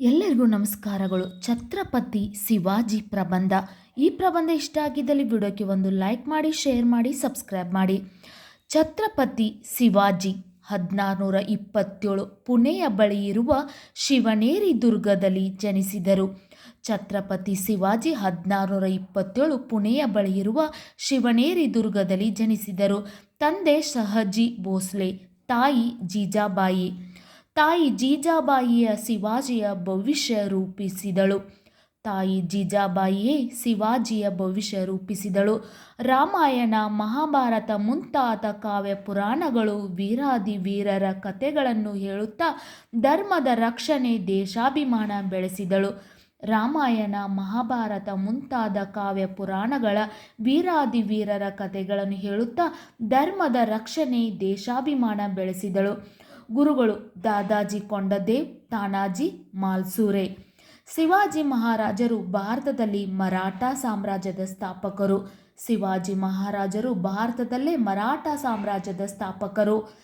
ಎಲ್ಲರಿಗೂ ನಮಸ್ಕಾರಗಳು. ಛತ್ರಪತಿ ಶಿವಾಜಿ ಪ್ರಬಂಧ. ಈ ಪ್ರಬಂಧ ಇಷ್ಟ ಆಗಿದ್ದಲ್ಲಿ ವಿಡಿಯೋಕ್ಕೆ ಒಂದು ಲೈಕ್ ಮಾಡಿ, ಶೇರ್ ಮಾಡಿ, ಸಬ್ಸ್ಕ್ರೈಬ್ ಮಾಡಿ. ಛತ್ರಪತಿ ಶಿವಾಜಿ ಹದಿನಾರುನೂರ ಇಪ್ಪತ್ತೇಳು ಪುಣೆಯ ಬಳಿ ಇರುವ ಶಿವನೇರಿ ದುರ್ಗದಲ್ಲಿ ಜನಿಸಿದರು. ಛತ್ರಪತಿ ಶಿವಾಜಿ ಹದಿನಾರುನೂರ ಇಪ್ಪತ್ತೇಳು ಪುಣೆಯ ಬಳಿ ಇರುವ ಶಿವನೇರಿ ದುರ್ಗದಲ್ಲಿ ಜನಿಸಿದರು. ತಂದೆ ಶಹಜಿ ಭೋಸ್ಲೆ, ತಾಯಿ ಜೀಜಾಬಾಯಿ. ತಾಯಿ ಜೀಜಾಬಾಯಿಯ ಶಿವಾಜಿಯ ಭವಿಷ್ಯ ರೂಪಿಸಿದಳು. ತಾಯಿ ಜೀಜಾಬಾಯಿಯೇ ಶಿವಾಜಿಯ ಭವಿಷ್ಯ ರೂಪಿಸಿದಳು. ರಾಮಾಯಣ, ಮಹಾಭಾರತ ಮುಂತಾದ ಕಾವ್ಯ ಪುರಾಣಗಳು ವೀರಾದಿ ವೀರರ ಕಥೆಗಳನ್ನು ಹೇಳುತ್ತಾ ಧರ್ಮದ ರಕ್ಷಣೆ, ದೇಶಾಭಿಮಾನ ಬೆಳೆಸಿದಳು. ರಾಮಾಯಣ, ಮಹಾಭಾರತ ಮುಂತಾದ ಕಾವ್ಯ ಪುರಾಣಗಳ ವೀರಾದಿ ವೀರರ ಕಥೆಗಳನ್ನು ಹೇಳುತ್ತಾ ಧರ್ಮದ ರಕ್ಷಣೆ, ದೇಶಾಭಿಮಾನ ಬೆಳೆಸಿದಳು. ಗುರುಗಳು ದಾದಾಜಿ ಕೊಂಡದೇವ್, ತಾನಾಜಿ ಮಾಲ್ಸೂರೆ. ಶಿವಾಜಿ ಮಹಾರಾಜರು ಭಾರತದಲ್ಲಿ ಮರಾಠ ಸಾಮ್ರಾಜ್ಯದ ಸ್ಥಾಪಕರು. ಶಿವಾಜಿ ಮಹಾರಾಜರು ಭಾರತದಲ್ಲೇ ಮರಾಠ ಸಾಮ್ರಾಜ್ಯದ ಸ್ಥಾಪಕರು.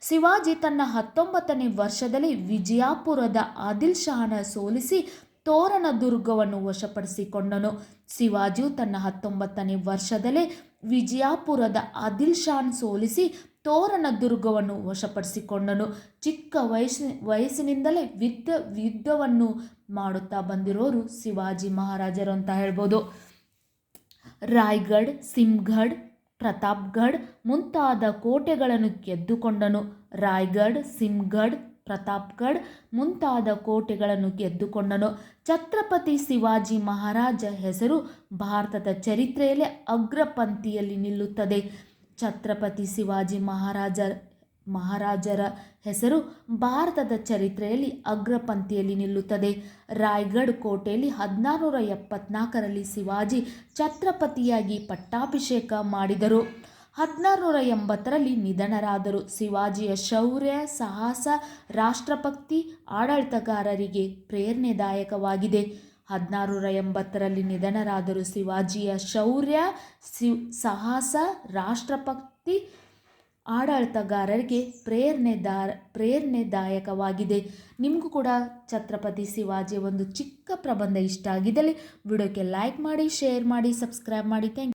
ಶಿವಾಜಿ ತನ್ನ ಹತ್ತೊಂಬತ್ತನೇ ವರ್ಷದಲ್ಲಿ ವಿಜಯಪುರದ ಆದಿಲ್ ಶಹನ ಸೋಲಿಸಿ ತೋರಣ ದುರ್ಗವನ್ನು ವಶಪಡಿಸಿಕೊಂಡನು. ಶಿವಾಜಿಯು ತನ್ನ ಹತ್ತೊಂಬತ್ತನೇ ವರ್ಷದಲ್ಲೇ ವಿಜಯಪುರದ ಆದಿಲ್ ಶಾನ್ ಸೋಲಿಸಿ ತೋರಣ ದುರ್ಗವನ್ನು ವಶಪಡಿಸಿಕೊಂಡನು. ಚಿಕ್ಕ ವಯಸ್ಸಿ, ವಯಸ್ಸಿನಿಂದಲೇ ಯುದ್ಧ ಯುದ್ಧವನ್ನು ಮಾಡುತ್ತಾ ಬಂದಿರೋರು ಶಿವಾಜಿ ಮಹಾರಾಜರು ಅಂತ ಹೇಳ್ಬೋದು. ರಾಯ್ಗಢ್ ಸಿಮ್ಗಢ್ ಪ್ರತಾಪ್ಗಢ್ ಮುಂತಾದ ಕೋಟೆಗಳನ್ನು ಗೆದ್ದುಕೊಂಡನು. ರಾಯ್ಗಢ್ ಸಿಮ್ಗಢ್ ಪ್ರತಾಪ್ಗಢ್ ಮುಂತಾದ ಕೋಟೆಗಳನ್ನು ಗೆದ್ದುಕೊಂಡನು. ಛತ್ರಪತಿ ಶಿವಾಜಿ ಮಹಾರಾಜ ಹೆಸರು ಭಾರತದ ಚರಿತ್ರೆಯಲ್ಲೇ ಅಗ್ರಪಂಕ್ತಿಯಲ್ಲಿ ನಿಲ್ಲುತ್ತದೆ. ಛತ್ರಪತಿ ಶಿವಾಜಿ ಮಹಾರಾಜ, ಮಹಾರಾಜರ ಹೆಸರು ಭಾರತದ ಚರಿತ್ರೆಯಲ್ಲಿ ಅಗ್ರಪಂಕ್ತಿಯಲ್ಲಿ ನಿಲ್ಲುತ್ತದೆ. ರಾಯ್ಗಢ್ ಕೋಟೆಯಲ್ಲಿ ಹದಿನಾರುನೂರ ಎಪ್ಪತ್ನಾಲ್ಕರಲ್ಲಿ ಶಿವಾಜಿ ಛತ್ರಪತಿಯಾಗಿ ಪಟ್ಟಾಭಿಷೇಕ ಮಾಡಿದರು. ಹದಿನಾರುನೂರ ಎಂಬತ್ತರಲ್ಲಿ ನಿಧನರಾದರು. ಶಿವಾಜಿಯ ಶೌರ್ಯ, ಸಾಹಸ, ರಾಷ್ಟ್ರಭಕ್ತಿ, ಆಡಳಿತಗಾರರಿಗೆ ಪ್ರೇರಣೆದಾಯಕವಾಗಿದೆ. ಹದಿನಾರುನೂರ ಎಂಬತ್ತರಲ್ಲಿ ನಿಧನರಾದರು ಶಿವಾಜಿಯ ಶೌರ್ಯ ಸಿ ಸಾಹಸ ರಾಷ್ಟ್ರಪಕ್ತಿ ಆಡಳಿತಗಾರರಿಗೆ ಪ್ರೇರಣೆದಾರ ಪ್ರೇರಣೆದಾಯಕವಾಗಿದೆ. ನಿಮಗೂ ಕೂಡ ಛತ್ರಪತಿ ಶಿವಾಜಿಯ ಒಂದು ಚಿಕ್ಕ ಪ್ರಬಂಧ ಇಷ್ಟ ಆಗಿದ್ದಲ್ಲಿ ವಿಡಿಯೋಕ್ಕೆ ಲೈಕ್ ಮಾಡಿ ಶೇರ್ ಮಾಡಿ ಸಬ್ಸ್ಕ್ರೈಬ್ ಮಾಡಿ. ಥ್ಯಾಂಕ್